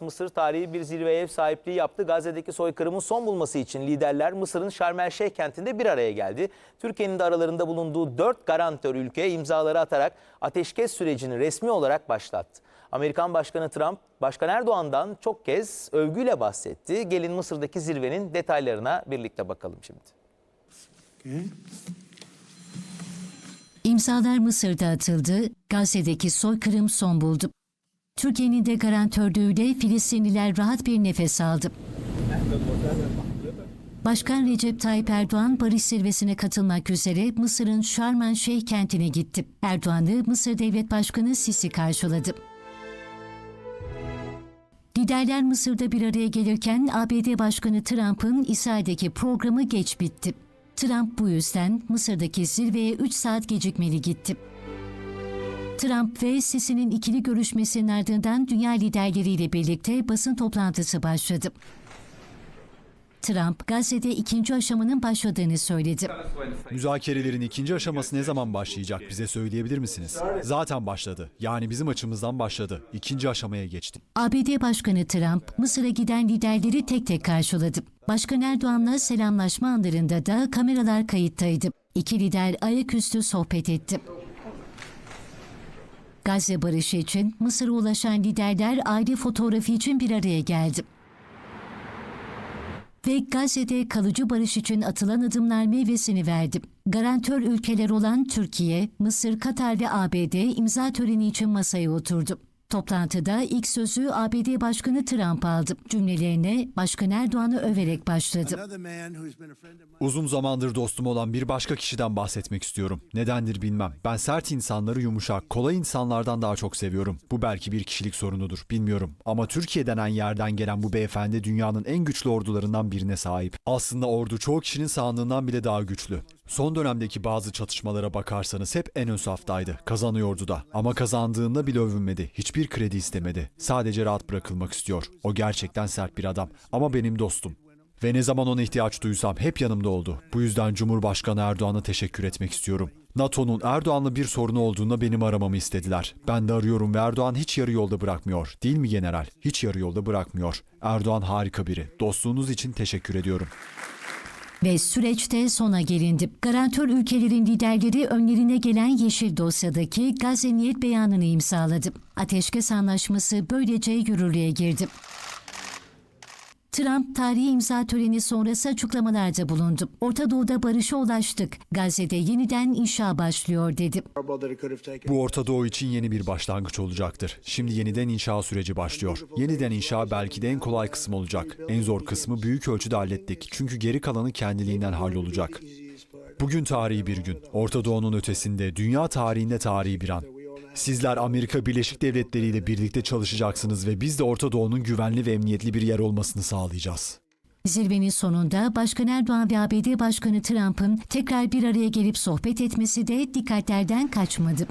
Mısır tarihi bir zirveye ev sahipliği yaptı. Gazze'deki soykırımın son bulması için liderler Mısır'ın Şarm El Şeyh kentinde bir araya geldi. Türkiye'nin de aralarında bulunduğu dört garantör ülke imzaları atarak ateşkes sürecini resmi olarak başlattı. Amerikan Başkanı Trump, Başkan Erdoğan'dan çok kez övgüyle bahsetti. Gelin Mısır'daki zirvenin detaylarına birlikte bakalım şimdi. İmzalar Mısır'da atıldı, Gazze'deki soykırım son buldu. Türkiye'nin de garantörlüğüyle Filistinliler rahat bir nefes aldı. Başkan Recep Tayyip Erdoğan barış zirvesine katılmak üzere Mısır'ın Şarm El Şeyh kentine gitti. Erdoğan'ı Mısır Devlet Başkanı Sisi karşıladı. Liderler Mısır'da bir araya gelirken ABD Başkanı Trump'ın İsrail'deki programı geç bitti. Trump bu yüzden Mısır'daki zirveye 3 saat gecikmeli gitti. Trump ve Sisi'nin ikili görüşmesinin ardından dünya liderleriyle birlikte basın toplantısı başladı. Trump, Gazze'de ikinci aşamanın başladığını söyledi. Müzakerelerin ikinci aşaması ne zaman başlayacak bize söyleyebilir misiniz? Zaten başladı. Yani bizim açımızdan başladı. İkinci aşamaya geçti. ABD Başkanı Trump, Mısır'a giden liderleri tek tek karşıladı. Başkan Erdoğan'la selamlaşma anlarında da kameralar kayıttaydı. İki lider ayaküstü sohbet etti. Gazze barışı için Mısır'a ulaşan liderler aile fotoğrafı için bir araya geldi. Ve Gazze'de kalıcı barış için atılan adımlar meyvesini verdi. Garantör ülkeler olan Türkiye, Mısır, Katar ve ABD imza töreni için masaya oturdu. Toplantıda ilk sözü ABD Başkanı Trump aldı. Cümlelerine Başkan Erdoğan'ı överek başladı. Uzun zamandır dostum olan bir başka kişiden bahsetmek istiyorum. Nedendir bilmem. Ben sert insanları yumuşak, kolay insanlardan daha çok seviyorum. Bu belki bir kişilik sorunudur, bilmiyorum. Ama Türkiye denen yerden gelen bu beyefendi dünyanın en güçlü ordularından birine sahip. Aslında ordu çoğu kişinin sandığından bile daha güçlü. Son dönemdeki bazı çatışmalara bakarsanız hep en ön saftaydı. Kazanıyordu da. Ama kazandığında bile övünmedi. Hiçbir kredi istemedi. Sadece rahat bırakılmak istiyor. O gerçekten sert bir adam. Ama benim dostum. Ve ne zaman ona ihtiyaç duysam hep yanımda oldu. Bu yüzden Cumhurbaşkanı Erdoğan'a teşekkür etmek istiyorum. NATO'nun Erdoğan'la bir sorunu olduğunda benim aramamı istediler. Ben de arıyorum ve Erdoğan hiç yarı yolda bırakmıyor. Değil mi general? Hiç yarı yolda bırakmıyor. Erdoğan harika biri. Dostluğunuz için teşekkür ediyorum. Ve süreçte sona gelindi. Garantör ülkelerin liderleri önlerine gelen yeşil dosyadaki Gazze niyet beyanını imzaladı. Ateşkes anlaşması böylece yürürlüğe girdi. Trump tarihi imza töreni sonrası açıklamalarda bulundu. Orta Doğu'da barışa ulaştık. Gazze'de yeniden inşa başlıyor dedi. Bu Orta Doğu için yeni bir başlangıç olacaktır. Şimdi yeniden inşa süreci başlıyor. Yeniden inşa belki de en kolay kısım olacak. En zor kısmı büyük ölçüde hallettik. Çünkü geri kalanı kendiliğinden hallolacak. Bugün tarihi bir gün. Orta Doğu'nun ötesinde, dünya tarihinde tarihi bir an. Sizler Amerika Birleşik Devletleri ile birlikte çalışacaksınız ve biz de Orta Doğu'nun güvenli ve emniyetli bir yer olmasını sağlayacağız. Zirvenin sonunda Başkan Erdoğan ve ABD Başkanı Trump'ın tekrar bir araya gelip sohbet etmesi de dikkatlerden kaçmadı.